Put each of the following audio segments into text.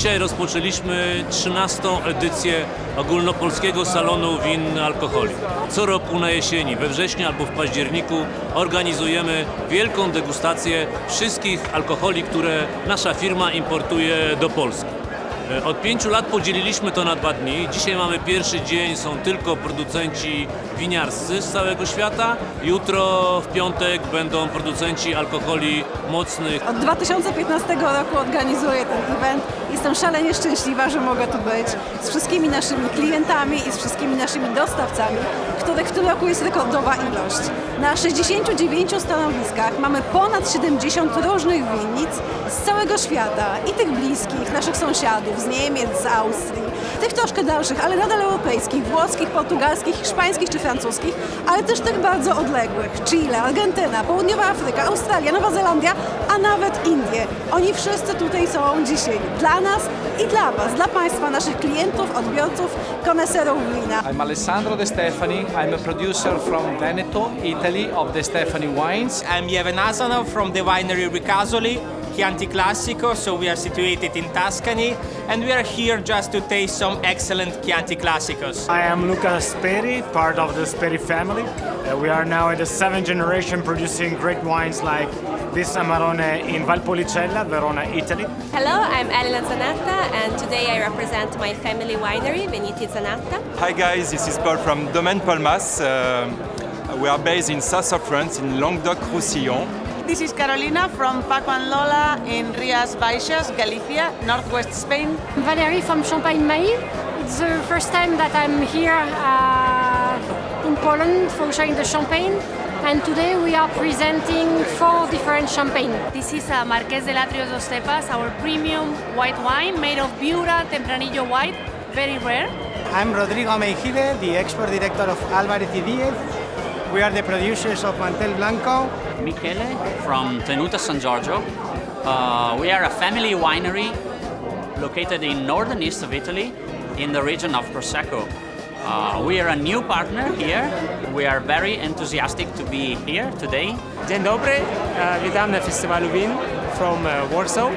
Dzisiaj rozpoczęliśmy 13. edycję ogólnopolskiego salonu win alkoholi. Co roku na jesieni, we wrześniu albo w październiku organizujemy wielką degustację wszystkich alkoholi, które nasza firma importuje do Polski. E, Od pięciu lat podzieliliśmy to na dwa dni. Dzisiaj mamy pierwszy dzień, są tylko producenci winiarscy z całego świata. Jutro w piątek będą producenci alkoholi mocnych. Od 2015 roku organizuję ten event. Jestem szalenie szczęśliwa, że mogę tu być z wszystkimi naszymi klientami i z wszystkimi naszymi dostawcami, których w tym roku jest rekordowa ilość. Na 69 stanowiskach mamy ponad 70 różnych winnic z całego świata i tych bliskich, naszych sąsiadów, z Niemiec, z Austrii, tych troszkę dalszych, ale nadal europejskich, włoskich, portugalskich, hiszpańskich czy francuskich, ale też tych bardzo odległych. Chile, Argentyna, Południowa Afryka, Australia, Nowa Zelandia, a nawet Indie. Oni wszyscy tutaj są dzisiaj dla nas i dla Was, dla Państwa, naszych klientów, odbiorców, koneserów wina. I'm Alessandro De Stefani. I'm a producer from Veneto, Italy, of De Stefani wines. I'm Jeven Asanov from the winery Ricasoli, Chianti Classico, so we are situated in Tuscany, and we are here just to taste some excellent Chianti Classicos. I am Luca Speri, part of the Speri family. Uh, we are now in the seventh generation producing great wines like this Amarone in Valpolicella, Verona, Italy. Hello, I'm Elena Zanatta, and today I represent my family winery, Veneti Zanatta. Hi guys, this is Paul from Domaine Palmas. Uh, we are based in south of France, in Languedoc-Roussillon. This is Carolina from Paco and Lola in Rias Baixas, Galicia, northwest Spain. Valérie from Champagne Maï. It's the first time that I'm here uh, in Poland for showing the champagne. And today we are presenting four different champagne. This is uh, Marqués de Latrios dos Cepas, our premium white wine made of Biura Tempranillo white, very rare. I'm Rodrigo Meijide, the export director of Álvarez y Díez. We are the producers of Mantel Blanco. Michele from Tenuta San Giorgio. Uh, we are a family winery located in northern east of Italy in the region of Prosecco. Uh, we are a new partner here. We are very enthusiastic to be here today. Dzień dobry, uh, witam na festiwalu win from uh, Warsaw.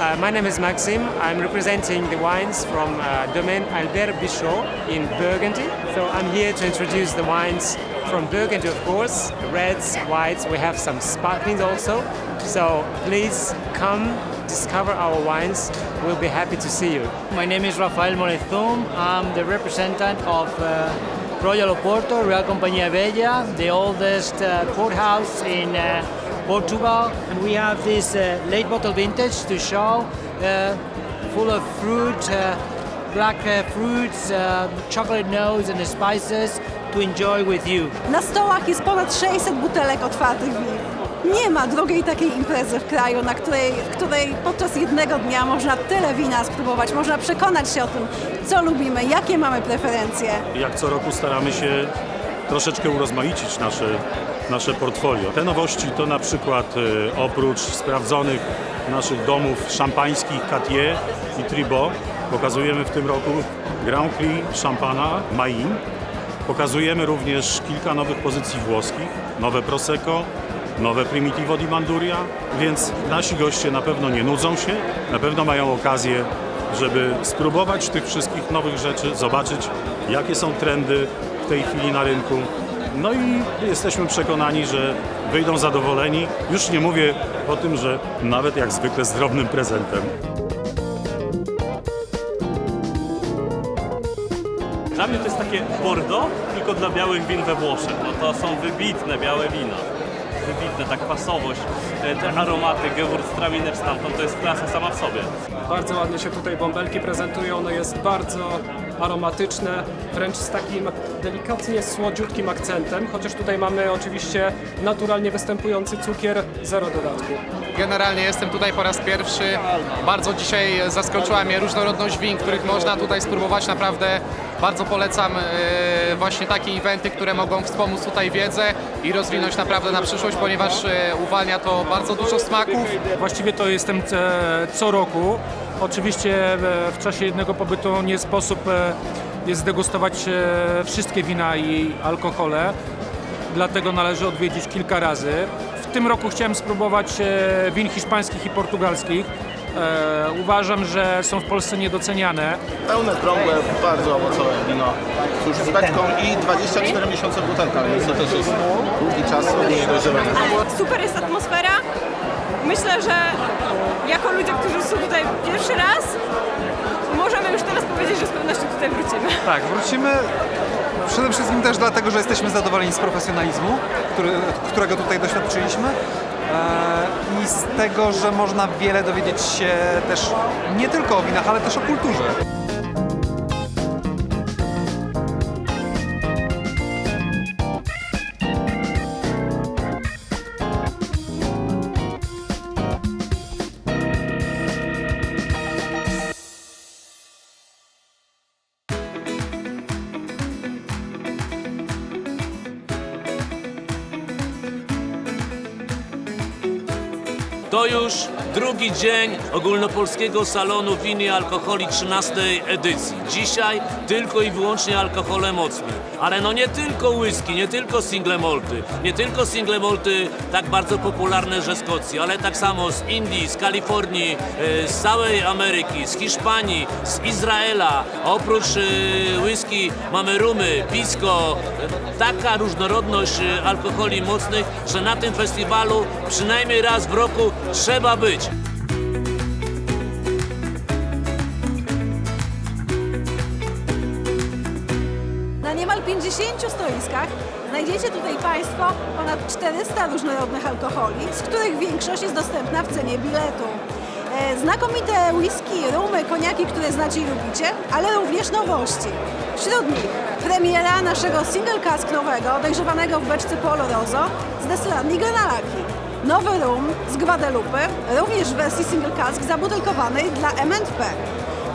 Uh, my name is Maxim. I'm representing the wines from uh, Domaine Albert Bichot in Burgundy. So I'm here to introduce the wines from Burgundy, of course, reds, whites. We have some sparklings also. So please come discover our wines. We'll be happy to see you. My name is Rafael Morezum. I'm the representative of uh, Royal Oporto, Real Compañía Bella, the oldest uh, courthouse in uh, Portugal. And we have this uh, late bottle vintage to show, uh, full of fruit, uh, black uh, fruits, uh, chocolate notes, and the spices to enjoy with you. Na stołach jest ponad 600 butelek otwartych win. Nie ma drugiej takiej imprezy w kraju, na której, w której podczas jednego dnia można tyle wina spróbować, można przekonać się o tym, co lubimy, jakie mamy preferencje. Jak co roku staramy się troszeczkę urozmaicić nasze, nasze portfolio. Te nowości to na przykład e, oprócz sprawdzonych naszych domów szampańskich Cartier i Tribot pokazujemy w tym roku Grand Prix Szampana Main. Pokazujemy również kilka nowych pozycji włoskich, nowe Prosecco, nowe Primitivo di Manduria, więc nasi goście na pewno nie nudzą się, na pewno mają okazję, żeby spróbować tych wszystkich nowych rzeczy, zobaczyć jakie są trendy w tej chwili na rynku. No i jesteśmy przekonani, że wyjdą zadowoleni. Już nie mówię o tym, że nawet jak zwykle z drobnym prezentem. Takie Bordeaux, tylko dla białych win we Włoszech. No to są wybitne białe wina. Wybitne, ta kwasowość, te, te aromaty, Gewürztraminer stamtąd, to jest klasa sama w sobie. Bardzo ładnie się tutaj bąbelki prezentują, ono jest bardzo aromatyczne, wręcz z takim delikatnie słodziutkim akcentem, chociaż tutaj mamy oczywiście naturalnie występujący cukier, zero dodatku. Generalnie jestem tutaj po raz pierwszy. Bardzo dzisiaj zaskoczyła mnie różnorodność win, których można tutaj spróbować. Naprawdę bardzo polecam e, właśnie takie eventy, które mogą wspomóc tutaj wiedzę i rozwinąć naprawdę na przyszłość, ponieważ e, uwalnia to bardzo dużo smaków. Właściwie to jestem e, co roku. Oczywiście w czasie jednego pobytu nie sposób jest zdegustować wszystkie wina i alkohole, dlatego należy odwiedzić kilka razy. W tym roku chciałem spróbować win hiszpańskich i portugalskich. E, uważam, że są w Polsce niedoceniane. Pełne, krągłe, bardzo owocowe wino. Cóż, z beczką i 24 miesiące w butelkach, więc to też jest długi czas od jej dojrzewania. Super jest atmosfera. Myślę, że jako ludzie, którzy są tutaj pierwszy raz, możemy już teraz powiedzieć, że z pewnością tutaj wrócimy. Tak, wrócimy przede wszystkim też dlatego, że jesteśmy zadowoleni z profesjonalizmu, który, którego tutaj doświadczyliśmy i z tego, że można wiele dowiedzieć się też nie tylko o winach, ale też o kulturze. To już drugi dzień ogólnopolskiego salonu win i alkoholi 13 edycji. Dzisiaj tylko i wyłącznie alkohole mocne. Ale no nie tylko whisky, nie tylko single malty, nie tylko single malty tak bardzo popularne ze Szkocji, ale tak samo z Indii, z Kalifornii, e, z całej Ameryki, z Hiszpanii, z Izraela. Oprócz e, whisky mamy rumy, pisko, e, taka różnorodność e, alkoholi mocnych, że na tym festiwalu przynajmniej raz w roku trzeba być. Na niemal 50 stoiskach znajdziecie tutaj Państwo ponad 400 różnorodnych alkoholi, z których większość jest dostępna w cenie biletu. E, Znakomite whisky, rumy, koniaki, które znacie i lubicie, ale również nowości. Wśród nich premiera naszego single cask nowego, dojrzewanego w beczce Polo Rosso z destylarni Granalaki. Nowy rum z Guadalupe, również w wersji single cask zabutelkowanej dla M&P.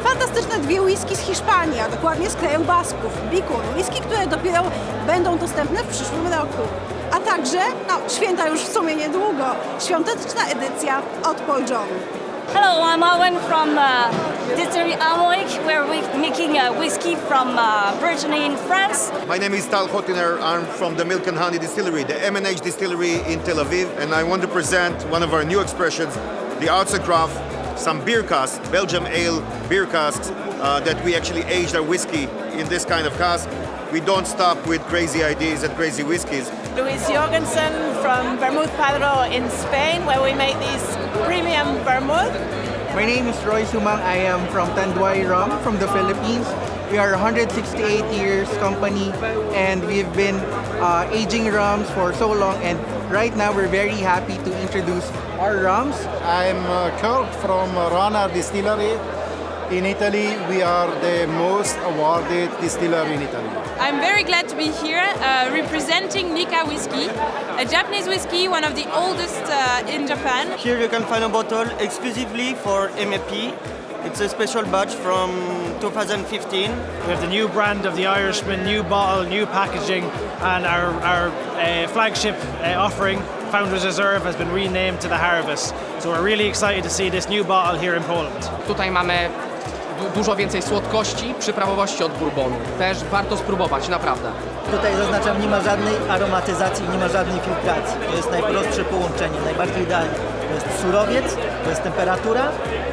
Fantastyczne dwie whisky z Hiszpanii, a dokładnie z kraju Basków, Bikun, whisky, które dopiero będą dostępne w przyszłym roku. A także, no, święta już w sumie niedługo, świąteczna edycja od Paul John. Hello, I'm Owen from uh, Distillery Amoik. We're making uh, whiskey from uh, Brittany in France. My name is Tal Hotiner. I'm from the Milk and Honey Distillery, the M&H Distillery in Tel Aviv, and I want to present one of our new expressions, the Arts and Craft, some beer casks, Belgium ale beer casks uh, that we actually aged our whiskey in this kind of cask. We don't stop with crazy ideas and crazy whiskies. Luis Jorgensen from Vermouth Padro in Spain, where we make these premium vermouth. My name is Roy Sumang. I am from Tanduay Rum from the Philippines. We are a 168 years company and we've been uh, aging rums for so long and right now we're very happy to introduce our rums. I'm uh, Kurt from Rana Distillery in Italy. We are the most awarded distiller in Italy. I'm very glad to be here uh, representing Nika whiskey, a Japanese whiskey, one of the oldest uh, in Japan. Here you can find a bottle exclusively for MAP. It's a special batch from 2015. We have the new brand of the Irishman, new bottle, new packaging, and our, our uh, flagship uh, offering, Founders Reserve, has been renamed to the Harvest. So we're really excited to see this new bottle here in Poland. Tutaj mamy du- dużo więcej słodkości, przyprawowości od bourbonu. Też warto spróbować, naprawdę. Tutaj zaznaczam, nie ma żadnej aromatyzacji, nie ma żadnej filtracji. To jest najprostsze połączenie, najbardziej idealne. To jest surowiec, to jest temperatura,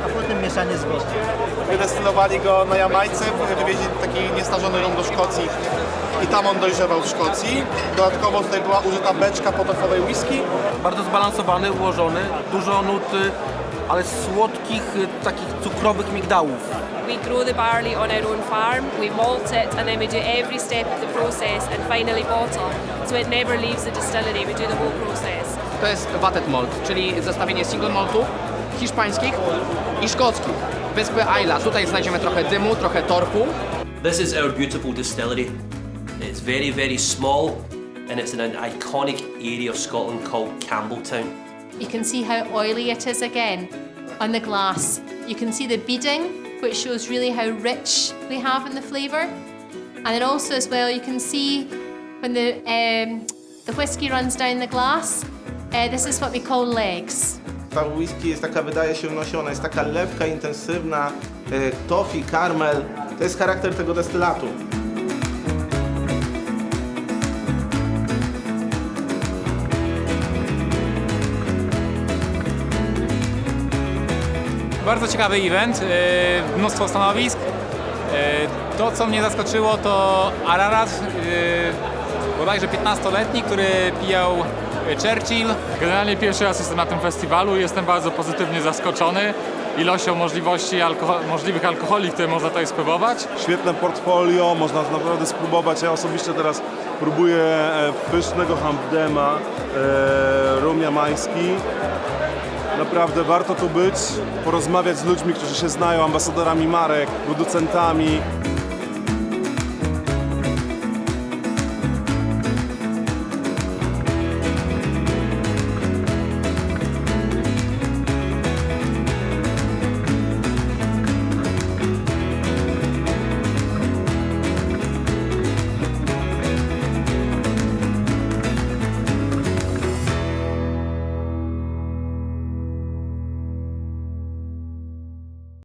a potem mieszanie z wodą. Wydestylowali go na Jamajce, wywieźli taki niestarzony rum do Szkocji i tam on dojrzewał w Szkocji. Dodatkowo tutaj była użyta beczka potofowej whisky. Bardzo zbalansowany, ułożony, dużo nut, ale słodkich, y, takich cukrowych migdałów. We grow the barley on our own farm, we malt it, and then we do every step of the process and finally bottle. So it never leaves the distillery, we do the whole process. To jest Watted Malt, czyli zestawienie single maltów hiszpańskich i szkockich. Wyspy Isla. Tutaj znajdziemy trochę dymu, trochę torfu. This is our beautiful distillery. It's very, very small and it's in an iconic area of Scotland called Campbelltown. You can see how oily it is again on the glass. You can see the beading, which shows really how rich we have in the flavour. And then also as well, you can see when the, um, the whiskey runs down the glass, uh, this is what we call legs. Ta whisky jest taka, wydaje się nosiona, jest taka lepka, intensywna, toffee, karmel. To jest charakter tego destylatu. Bardzo ciekawy event, e, mnóstwo stanowisk. E, To, co mnie zaskoczyło, to Ararat, e, bodajże 15-letni, który pijał Churchill. Generalnie pierwszy raz jestem na tym festiwalu i jestem bardzo pozytywnie zaskoczony ilością możliwości alkoho- możliwych alkoholi, które można tutaj spróbować. Świetne portfolio, można naprawdę spróbować. Ja osobiście teraz próbuję e, pysznego hamdema, e, rum jamański. Naprawdę warto tu być, porozmawiać z ludźmi, którzy się znają, ambasadorami marek, producentami.